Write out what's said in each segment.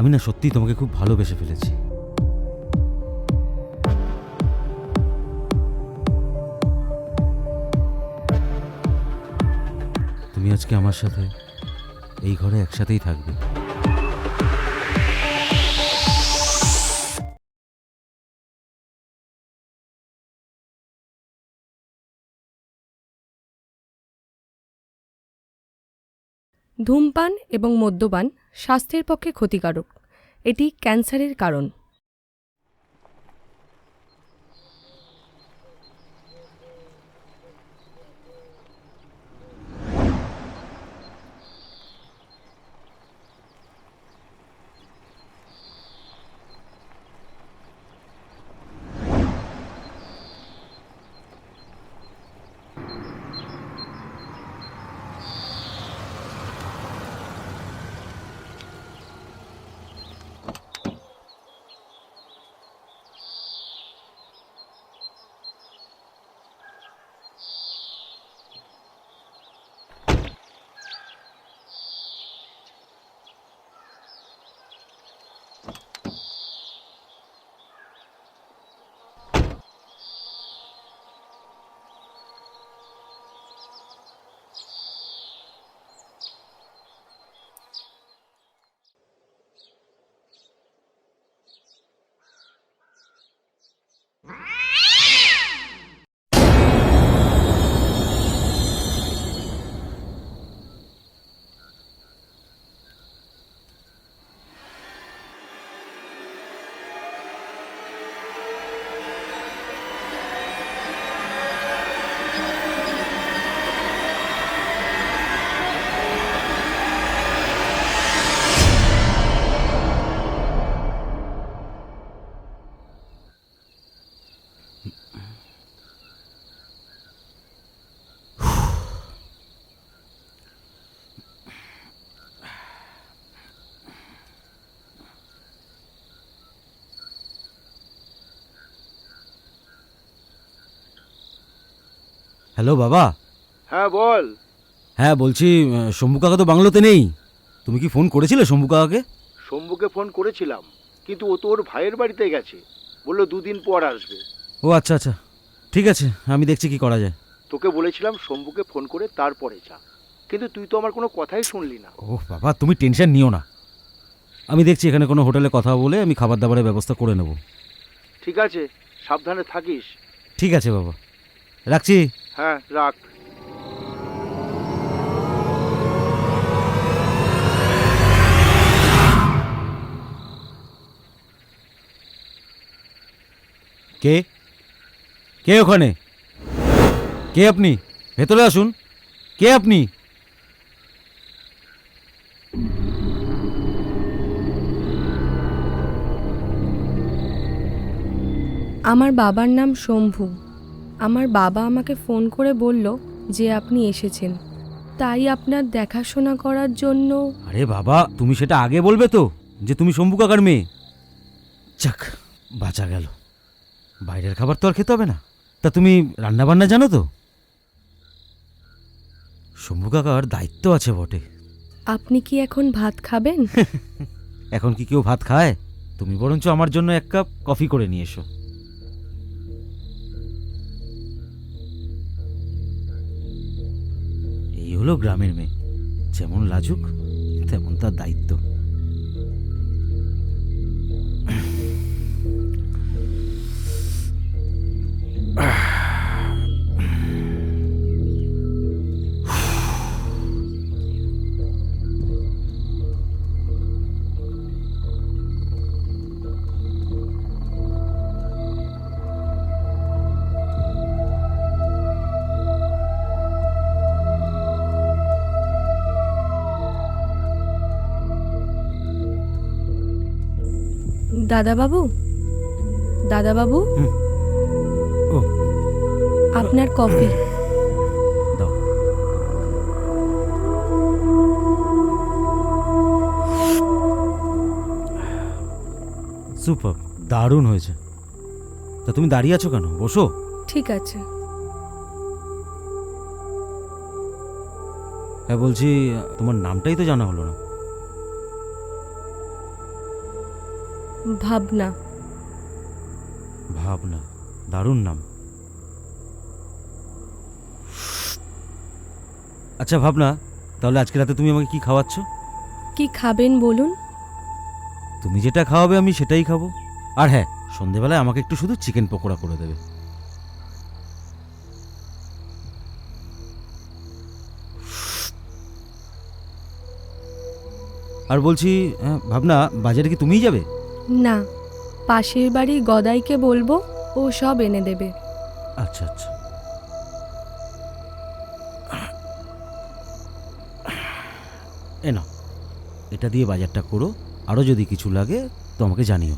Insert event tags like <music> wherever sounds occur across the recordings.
আমি না সত্যি তোমাকে খুব ভালোবেসে ফেলেছি। তুমি আজকে আমার সাথে এই ঘরে একসাথেই থাকবে। ধূমপান এবং মদ্যপান স্বাস্থ্যের পক্ষে ক্ষতিকারক। এটি ক্যান্সারের কারণ। হ্যালো বাবা। হ্যাঁ বল। হ্যাঁ বলছি শম্ভু কাকা তো বাংলোতে নেই। তুমি কি ফোন করেছিলে শম্ভু কাকাকে? শম্ভুকে ফোন করেছিলাম কিন্তু ও তো ওর ভাইয়ের বাড়িতে গেছে। বলল দুদিন পর আসবে। ও আচ্ছা আচ্ছা। ঠিক আছে আমি দেখছি কি করা যায়। তোকে বলেছিলাম শম্ভুকে ফোন করে তারপরে যা। কিন্তু তুই তো আমার কোনো কথাই শুনলি না। ও বাবা তুমি টেনশন নিও না। আমি দেখছি এখানে কোনো হোটেলে কথা বলে আমি খাবার দাবারের ব্যবস্থা করে নেব। ঠিক আছে সাবধানে থাকিস। ঠিক আছে বাবা। রাখছি। হ্যাঁ রাখ। কে? কে ওখানে? কে আপনি? ভেতরে আসুন। কে আপনি? আমার বাবার নাম শম্ভু। আমার বাবা আমাকে ফোন করে বলল যে আপনি এসেছেন। তাই আপনার দেখাশোনা করার জন্য আরে বাবা তুমি সেটা আগে বলবে তো যে তুমি শম্ভু কাকার মেয়ে। যাক বাঁচা গেল। বাইরের খাবার তো আর খেতে হবে না। তা তুমি রান্না বান্না জানো তো? শম্ভু কাকার দায়িত্ব আছে বটে। আপনি কি এখন ভাত খাবেন? <laughs> এখন কি কেউ ভাত খায়? তুমি বরঞ্চ আমার জন্য এক কাপ কফি করে নিয়ে এসো। হলো গ্রামের মেয়ে। যেমন লাজুক তেমন তার দায়িত্ব। দাদাবাবু? দাদাবাবু? ও। আপনার কফি। দাও। সুপার দারুণ হয়েছে। তা তুমি দাঁড়িয়ে আছো কেন? বসো। ঠিক আছে। হ্যাঁ বলছি তোমার নামটাই তো জানা হলো না। ভাবনা। ভাবনা দারুণ নাম। আচ্ছা ভাবনা তাহলে আজকে রাতে তুমি আমাকে কি খাওয়াচ্ছ? কি খাবেন বলুন? তুমি যেটা খাওয়াবে আমি সেটাই খাব। আর হ্যাঁ সন্ধেবেলায় আমাকে একটু শুধু চিকেন পকোড়া করে দেবে। আর বলছি হ্যাঁ, ভাবনা বাজারে কি তুমিই যাবে? না, পাশের বাড়ি গদাইকে বলব, ও সব এনে দেবে। আচ্ছা আচ্ছা। এনো এটা দিয়ে বাজারটা করো আরও যদি কিছু লাগে তো আমাকে জানিও।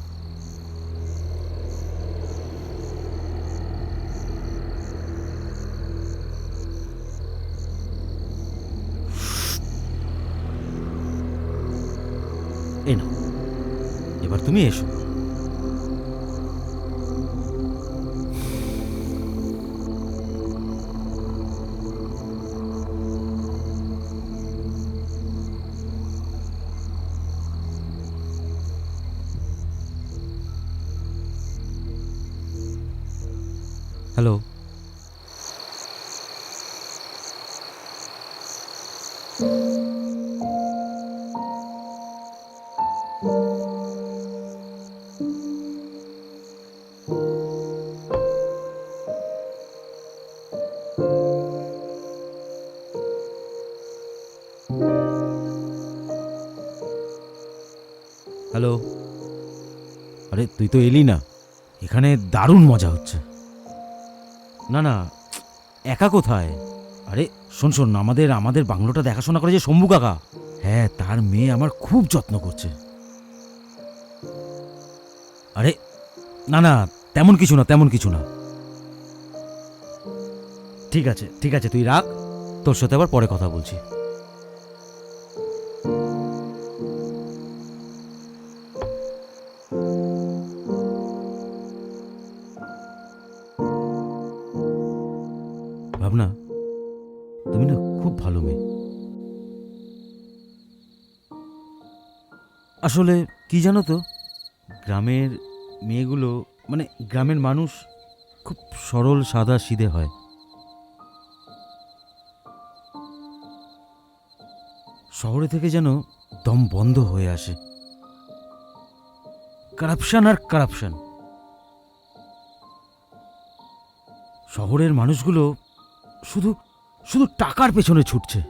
তুমি এসো। হ্যালো। তুই তো এলি না। এখানে দারুণ মজা হচ্ছে। না না, একা কোথায়? আরে, শোন শোন, আমাদের আমাদের বাংলোটা দেখাশোনা করে যে শম্ভু কাকা। হ্যাঁ তার মেয়ে আমার খুব যত্ন করছে। আরে, না না, তেমন কিছু না, তেমন কিছু না। ঠিক আছে ঠিক আছে, তুই রাখ। তোর সাথে আবার পরে কথা বলছি। আসলে কি জানো তো, গ্রামের মেয়েগুলো মানে গ্রামের মানুষ খুব সরল, সাদা, সিধে হয়। শহরে থেকে যেন দম বন্ধ হয়ে আসে। কারাপশন আর কারাপশন শহরের মানুষগুলো শুধু শুধু টাকার পেছনে ছুটছে।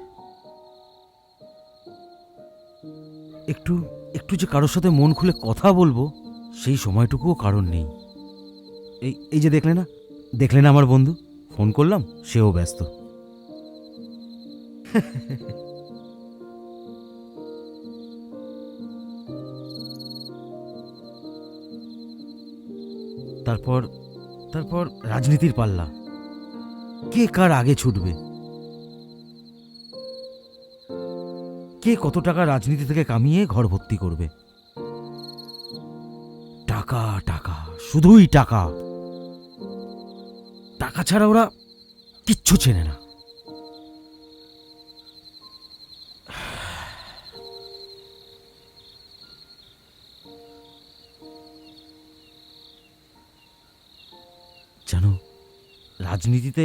একটু একটু যে কারোর সাথে মন খুলে কথা বলব, সেই সময়টুকুও কারণ নেই। এই এই যে দেখলে না দেখলে না আমার বন্ধু? ফোন করলাম, সেও ব্যস্ত। তারপর তারপর রাজনীতির পাল্লা। কে কার আগে ছুটবে? কে কত টাকা রাজনীতি থেকে কামিয়ে ঘর ভর্তি করবে? টাকা টাকা, শুধুই টাকা। টাকা ছাড়া ওরা কিচ্ছু চেনে না। জানো, রাজনীতিতে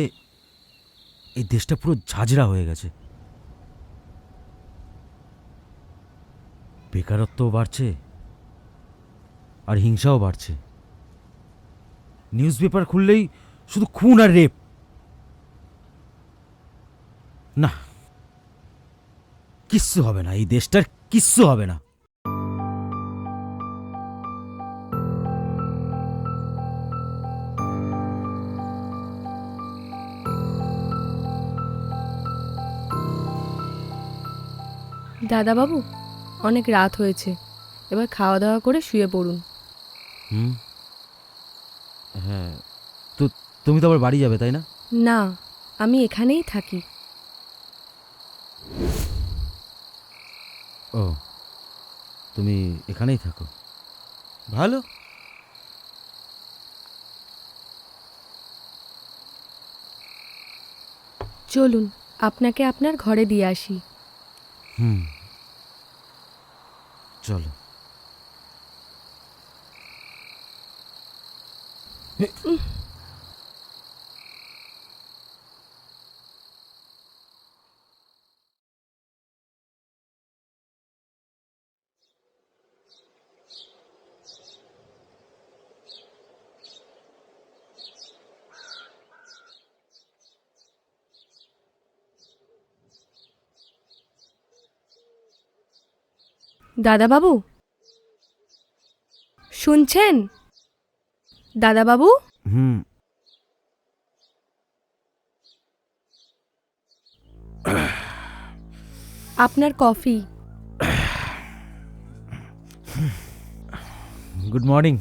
এই দেশটা পুরো ঝাঁঝরা হয়ে গেছে। বেকারত্বও বাড়ছে আর হিংসাও বাড়ছে। নিউজ পেপার খুললেই শুধু খুন আর রেপ। না, কিচ্ছু হবে না, এই দেশটার কিচ্ছু হবে না। দাদাবাবু অনেক রাত হয়েছে। এবার খাওয়া দাওয়া করে শুয়ে পড়ুন। হুম? হ্যাঁ তো তুমি তো আবার বাড়ি যাবে তাই না? না আমি এখানেই থাকি। ও তুমি এখানেই থাকো। ভালো। চলুন আপনাকে আপনার ঘরে দিয়ে আসি। হুম। চলো। দাদাবাবু? শুনছেন? দাদাবাবু? হুম। আপনার কফি। Good morning.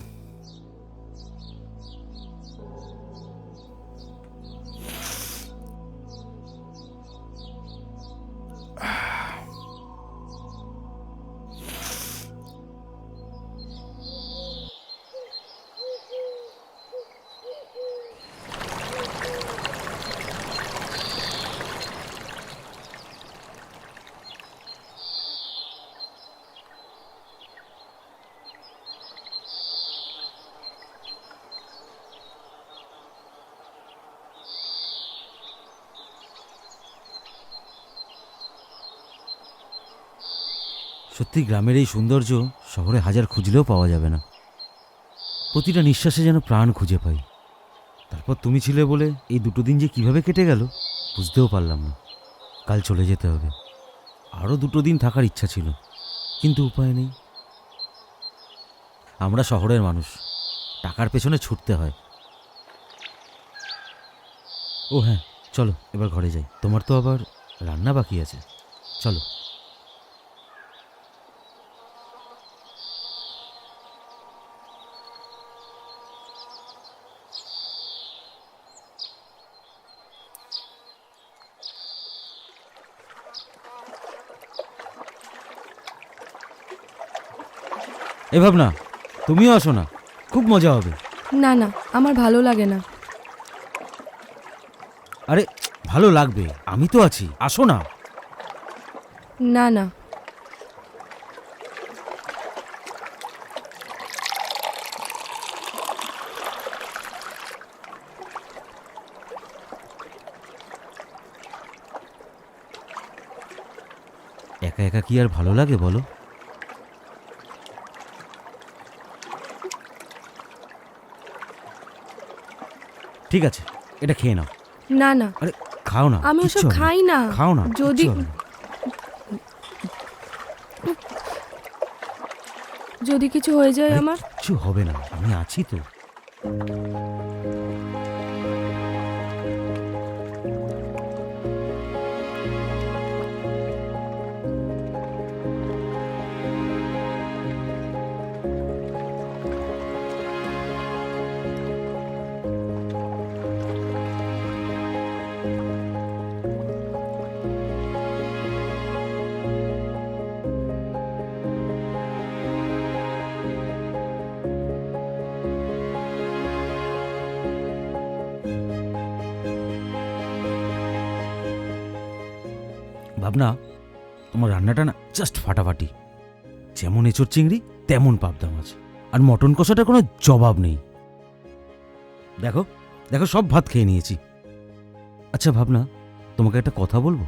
সত্যি গ্রামের এই সৌন্দর্য শহরে হাজার খুঁজলেও পাওয়া যাবে না। প্রতিটা নিঃশ্বাসে যেন প্রাণ খুঁজে পাই। তারপর তুমি ছিলে বলে এই দুটো দিন যে কীভাবে কেটে গেল, বুঝতেও পারলাম না। কাল চলে যেতে হবে। আরও দুটো দিন থাকার ইচ্ছা ছিল, কিন্তু উপায় নেই। আমরা শহরের মানুষ, টাকার পেছনে ছুটতে হয়। ও হ্যাঁ চলো, এবার ঘরে যাই। তোমার তো আবার রান্না বাকি আছে। চলো। এ ভাবনা তুমিও আসো না খুব মজা হবে। না না আমার ভালো লাগে না। আরে ভালো লাগবে আমি তো আছি আসো না। না না। একা একা কি আর ভালো লাগে বলো? ঠিক আছে এটা খেয়ে নাও। না না। আরে খাও না আমি কিচ্ছু ওসব হবে খাই না। খাও না যদি কিচ্ছু হবে না। যদি কিছু হয়ে যায় আরে আমার? কিছু হবে না আমি আছি তো। ভাবনা, তোমার রান্নাটা না জাস্ট ফাটাফাটি। যেমন এঁচোর চিংড়ি, তেমন পাবদা মাছ। আর মটন কষাটা কোনো জবাব নেই। দেখো দেখো সব ভাত খেয়ে নিয়েছি। আচ্ছা ভাবনা, তোমাকে একটা কথা বলব?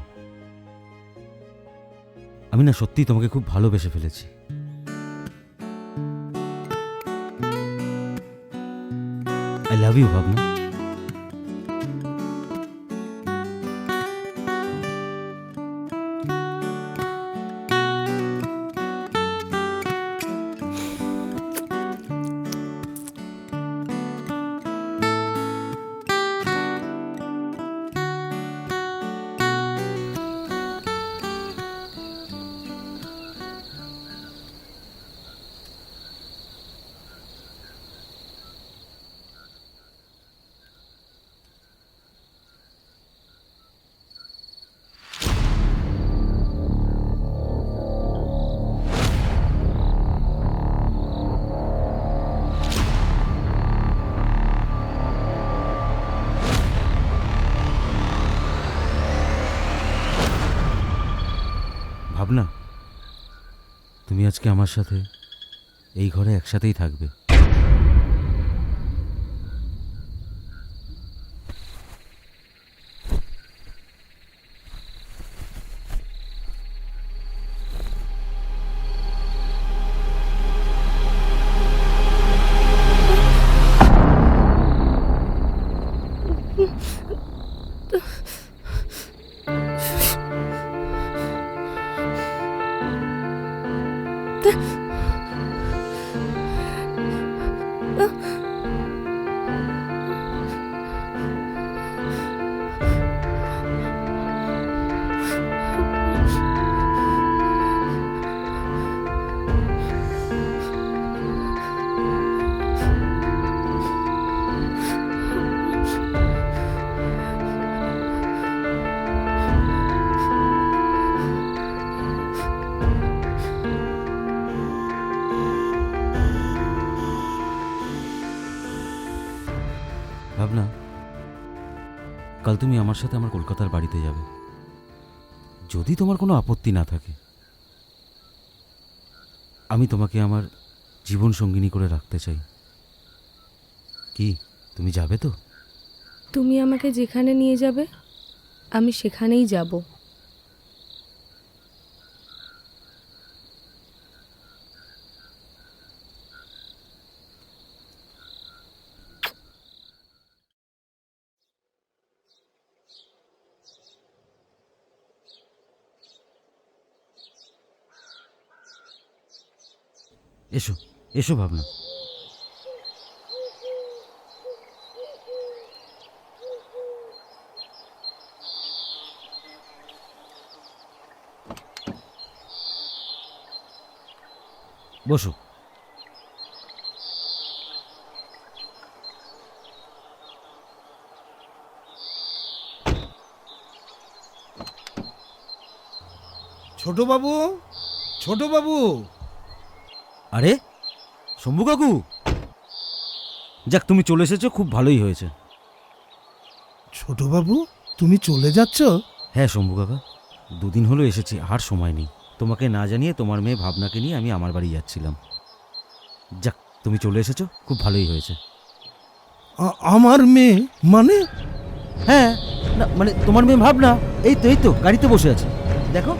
আমি না সত্যি তোমাকে খুব ভালোবেসে ফেলেছি। আই লাভ ইউ ভাবনা ভাবনা। আজকে আমার সাথে এই ঘরে একসাথেই থাকবে। তুমি আমার সাথে আমার কলকাতার বাড়িতে যাবে। যদি তোমার কোনো আপত্তি না থাকে, আমি তোমাকে আমার জীবন সঙ্গিনী করে রাখতে চাই। কি, তুমি যাবে তো? তুমি আমাকে যেখানে নিয়ে যাবে, আমি সেখানেই যাব। এসো এসো ভাবনা। বসো। ছোট বাবু ছোট বাবু আরে শম্ভু কাকু। যাক তুমি চলে এসেছ খুব ভালোই হয়েছে। ছোট বাবু তুমি চলে যাচ্ছ? হ্যাঁ শম্ভু কাকা। দুদিন হলো এসেছি আর সময় নেই। তোমাকে না জানিয়ে তোমার মেয়ে ভাবনাকে নিয়ে আমি আমার বাড়ি যাচ্ছিলাম। যাক তুমি চলে এসেছ খুব ভালোই হয়েছে। আমার মেয়ে? মানে? হ্যাঁ না মানে তোমার মেয়ে ভাবনা? এই তো এই তো গাড়িতে বসে আছে। দেখো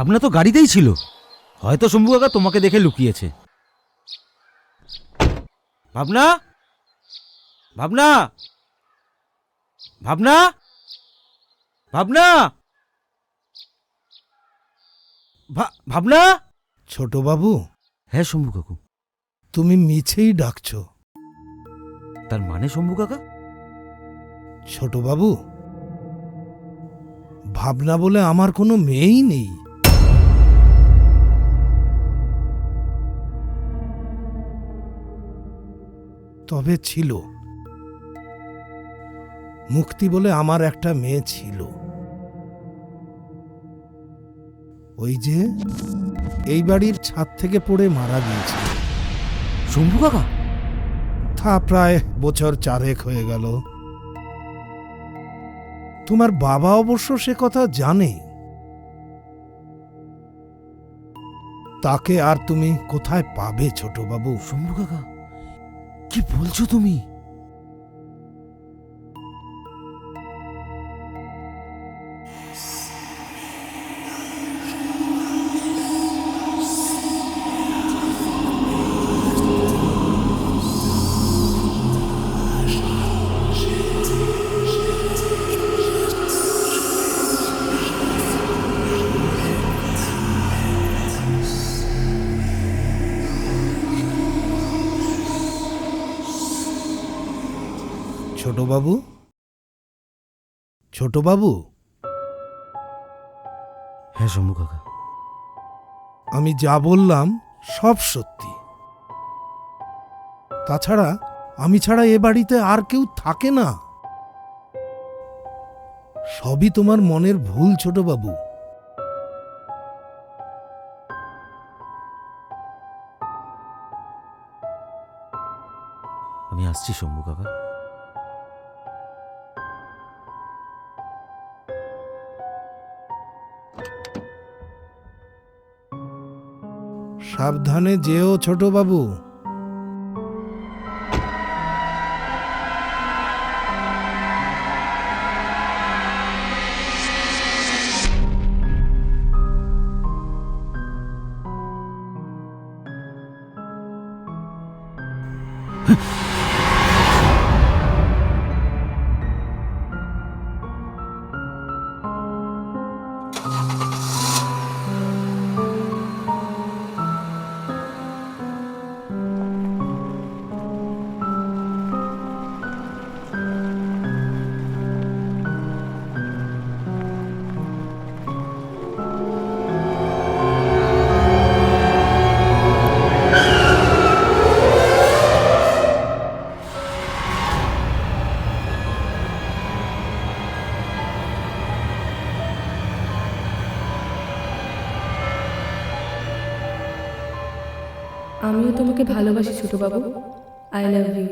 ভাবনা তো গাড়িতেই ছিল। হয়তো শম্ভু কাকা তোমাকে দেখে লুকিয়েছে। ভাবনা? ভাবনা? ভাবনা? ভাবনা? ভাবনা? ছোট বাবু। হ্যাঁ শম্ভু কাকু। তুমি মিছেই ডাকছো। তার মানে শম্ভু কাকা? ছোট বাবু ভাবনা বলে আমার কোনো মেয়েই নেই। তবে ছিল। মুক্তি বলে আমার একটা মেয়ে ছিল। ওই যে এই বাড়ির ছাদ থেকে পড়ে মারা গিয়েছে। শম্ভু কাকা? তা প্রায় বছর চারেক হয়ে গেল। তোমার বাবা অবশ্য সে কথা জানে তাকে আর তুমি কোথায় পাবে ছোট বাবু শম্ভু কাকা কি বলছো তুমি? ছোট বাবু? হ্যাঁ শম্ভু কাকা। আমি যা বললাম সব সত্যি। তাছাড়া আমি ছাড়া এ বাড়িতে আর কেউ থাকে না। সবই তোমার মনের ভুল ছোট বাবু। আমি আসছি শম্ভু কাকা। সাবধানে যেও ছোট আমিও তোমাকে ভালোবাসি ছোটবাবু। I love you